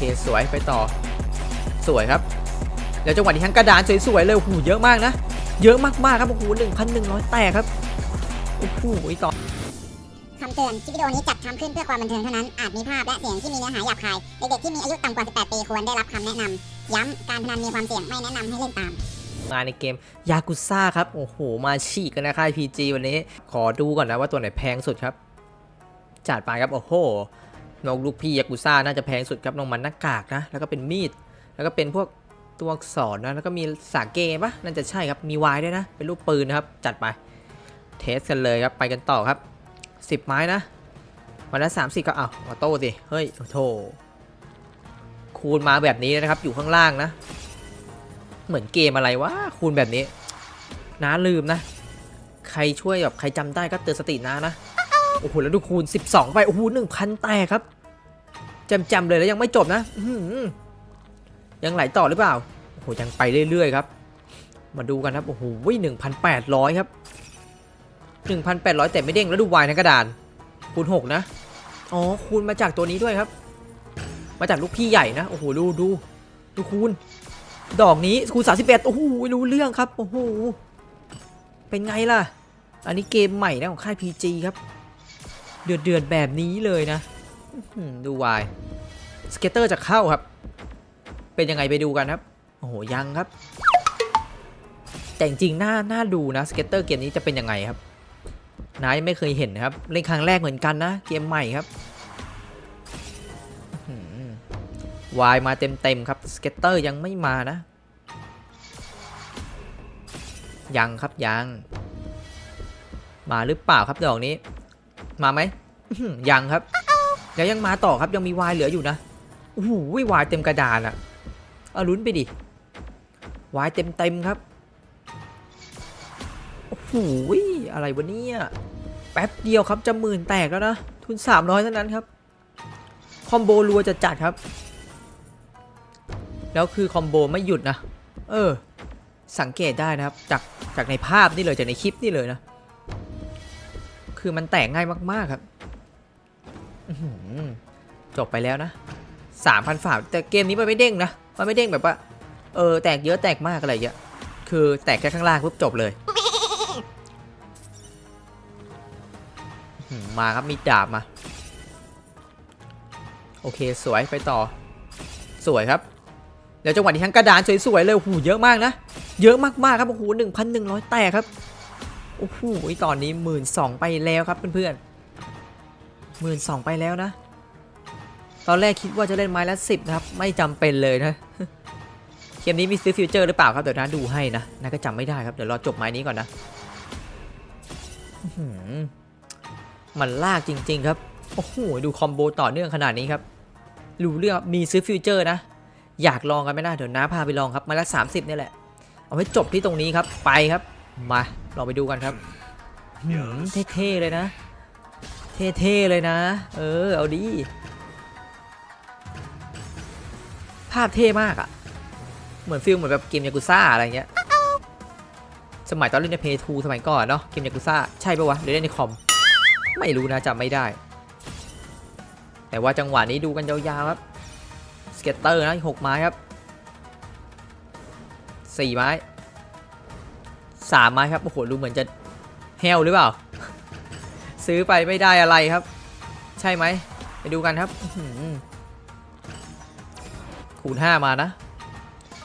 เคสวยไปต่อ สวยครับแล้วจังหวะนี้ทั้งกระดานสวยๆเลยโอ้โหเยอะมากนะ เยอะมากๆครับโอ้โหหนึ่งพันหนึ่งร้อยแตกครับโอ้โหต่อคำเตือนคลิปวิดีโอนี้จัดทำขึ้นเพื่อความบันเทิงเท่านั้น อาจมีภาพและเสียงที่มีเนื้อหาหยาบคาย เด็กๆที่มีอายุต่ำกว่า 18 ปีควรได้รับคำแนะนำ ย้ำ การพนันมีความเสี่ยงไม่แนะนำให้เล่นตาม มาในเกมยากุซ่าครับ โอ้โห มาฉีกกันนะค่าย PG วันนี้ ขอดูก่อนนะว่าตัวไหนแพงสุดครับ จัดไปครับ โอ้โห นกลูกพี่ยากุซ่าน่าจะแพงสุดครับนองมันหน้ากากนะ แล้วก็เป็นมีด แล้วก็เป็นพวกตัวอักษรนะ แล้วก็มีสาเกปะน่าจะใช่ครับ มีวายด้วยนะ เป็นรูปปืนนะครับ จัดไป เทสกันเลยครับ ไปกันต่อครับ 10 ไม้นะ วันละสามสิบก็เอาออโต้สิ เฮ้ยโถคูณมาแบบนี้นะครับ อยู่ข้างล่างนะ เหมือนเกมอะไรวะ คูณแบบนี้น้าลืมนะ ใครช่วยแบบใครจำได้ก็เตือนสติน้านะ โอ้โห แล้วดูคูณ 12 ไป โอ้โหหนึ่งพันแตกครับจำๆเลยแล้วยังไม่จบนะยังไหลต่อหรือเปล่า โอ้โห ยังไปเรื่อยๆครับ มาดูกันครับ โอ้โหหนึ่งพันแปดร้อยครับหนึ่งพันแปดร้อยแต่ไม่เด้งแล้วดูวายทั้งกระดาน คูณ6นะ อ๋อ คูณมาจากตัวนี้ด้วยครับ มาจากลูกพี่ใหญ่นะ โอ้โห ดูดูดูคูณ ดอกนี้คูณ31โอ้โห รู้เรื่องครับ โอ้โห เป็นไงล่ะ อันนี้เกมใหม่นะของค่าย PG ครับ เดือดเดือดแบบนี้เลยนะดูวายสเก็ตเตอร์จะเข้าครับ เป็นยังไงไปดูกันครับ โอ้โหยังครับ แต่จริงๆน่าน่าดูนะสเก็ตเตอร์เกมนี้จะเป็นยังไงครับน้ายไม่เคยเห็นนครับ เล่นครั้งแรกเหมือนกันนะเกมใหม่ครับวายมาเต็มๆครับสเก็ตเตอร์ยังไม่มานะ ยังครับยัง มาหรือเปล่าครับดอกนี้ มาไหมอื้อหือยังครับแล้วยังมาต่อครับยังมีวายเหลืออยู่นะโอ้โหวายเต็มกระดานอะเอาลุ้นไปดิวายเต็มเต็มๆครับโอ้โหอะไรวะเนี่ยแป๊บเดียวครับจะหมื่นแตกแล้วนะทุน300เท่านั้นครับคอมโบรัวจะจัดครับ แล้วคือคอมโบไม่หยุดนะ เออ สังเกตได้นะครับ จากจากในภาพนี่เลยจากในคลิปนี่เลยนะ คือมันแตกง่ายมากๆครับจบไปแล้วนะสามพันฝาแต่เกมนี้มันไม่เด้งนะ มันไม่เด้งแบบว่า เออ แตกเยอะแตกมากอะไรอย่างเงี้ยคือแตกแค่ข้างล่างปุ๊บจบเลย มาครับมีดาบมา โอเคสวยไปต่อ สวยครับ เดี๋ยวจังหวะนี้ทั้งกระดานสวยๆเลยโอ้โหเยอะมากนะ เยอะมากๆครับโอ้โหหนึ่งพันหนึ่งร้อยแตกครับ โอ้โหตอนนี้หมื่นสองไปแล้วครับเพื่อนๆหมื่นสองไปแล้วนะ ตอนแรกคิดว่าจะเล่นไม้ละสิบนะครับ ไม่จำเป็นเลยนะเกมนี้มีซื้อฟิวเจอร์หรือเปล่าครับเดี๋ยวนะดูให้นะนะก็จำไม่ได้ครับเดี๋ยวรอจบไม้นี้ก่อนนะมันลากจริง ๆ ครับโอ้โหดูคอมโบต่อเนื่องขนาดนี้ครับรู้เรื่องมีซื้อฟิวเจอร์นะ อยากลองกันไหมนะเดี๋ยวน้าพาไปลองครับไมาละ30นี่แหละเอาไว้จบที่ตรงนี้ครับไปครับ มาลองไปดูกันครับหืมเท่ๆเลยนะ เท่ๆเลยนะ เออ เอาดี ภาพเท่มากอะ่ะ เหมือนฟิลเหมือนแบบเกมยากุซ่าอะไรเงี้ย สมัยตอนเล่นในเพย์ทูสมัยก่อนเนาะ เกมยากุซ่า ใช่ปะวะ หรือเล่นในคอม ไม่รู้นะจำไม่ได้ แต่ว่าจังหวะนี้ดูกันยาวๆครับ สเก็ตเตอร์นะหกไม้ครับสี่ไม้ สามไม้ครับโอ้โหดูเหมือนจะแฮวหรือเปล่า ซื้อไปไม่ได้อะไรครับ ใช่ไหมไปดูกันครับคูณห้ามานะ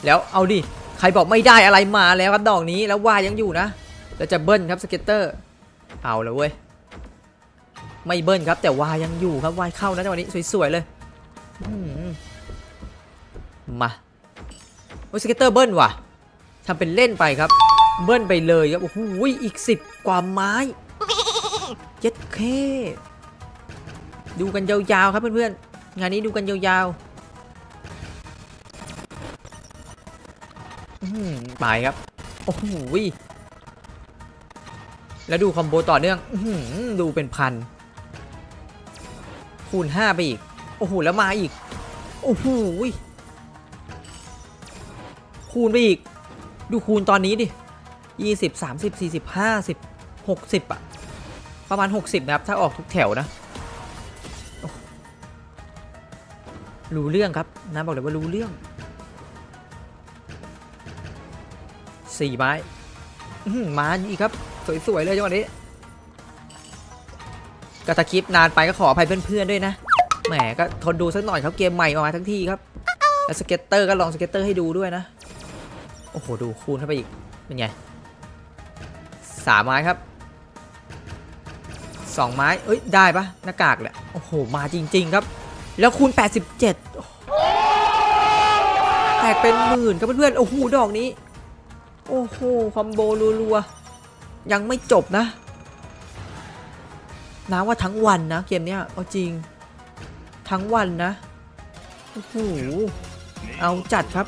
แล้วเอาดิใครบอกไม่ได้อะไรมาแล้วครับดอกนี้แล้ววายยังอยู่นะแล้วจะเบิ้ลครับสเก็ตเตอร์ เอาแล้วเว้ยไม่เบิ้ลครับ แต่วายยังอยู่ครับวายเข้านะจังหวะนี้สวยๆเลยมาโอ้สเก็ตเตอร์เบิ้ลว่ะทำเป็นเล่นไปครับ เบิ้ลไปเลยครับ โอ้โห อีกสิบกว่าไม้เจ็ดเค ดูกันยาวๆครับเพื่อนๆ งานนี้ดูกันยาวๆไปครับ โอ้โห แล้วดูคอมโบต่อเนื่องอดูเป็นพัน คูณ5ไปอีก โอ้โห แล้วมาอีก โอ้โห คูณไปอีก ดูคูณตอนนี้ดิ ยี่สิบสามสิบสี่สิบห้าสิบหกสิบอะประมาณหกสิบนะครับ ถ้าออกทุกแถวนะ รู้เรื่องครับนะบอกเลยว่ารู้เรื่องสี่ไม้อื้อหือมาอีกครับ สวย ๆ เลยจังหวะนี้กระตะคลิปนานไปก็ขออภัยเพื่อน ๆ ด้วยนะ แหมก็ทนดูสักหน่อยครับเกมใหม่ออกมาทั้งทีครับ แล้วสเก็ตเตอร์ก็ลองสเก็ตเตอร์ให้ดูด้วยนะ โอ้โห ดูคูณเข้าไปอีก เป็นไง สามไม้ครับสองไม้ เอ้ย ได้ปะหน้ากากแหละ โอ้โห มาจริง ๆ ครับ แล้วคูณ 87 แตกเป็นหมื่นครับเพื่อนๆ โอ้โห ดอกนี้ โอ้โห คอมโบรัวๆ ยังไม่จบนะน้าว่าทั้งวันนะ เกมเนี้ยเอาจริง ทั้งวันนะ โอ้โห เอาจัดครับ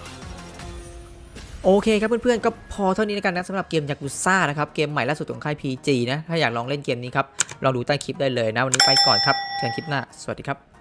โอเคครับเพื่อนๆ ก็พอเท่านี้แล้วกันนะสำหรับเกมยากุซ่านะครับ เกมใหม่ล่าสุดของค่าย PG นะ ถ้าอยากลองเล่นเกมนี้ครับ ลองดูใต้คลิปได้เลยนะ วันนี้ไปก่อนครับเจอกันคลิปหน้า สวัสดีครับ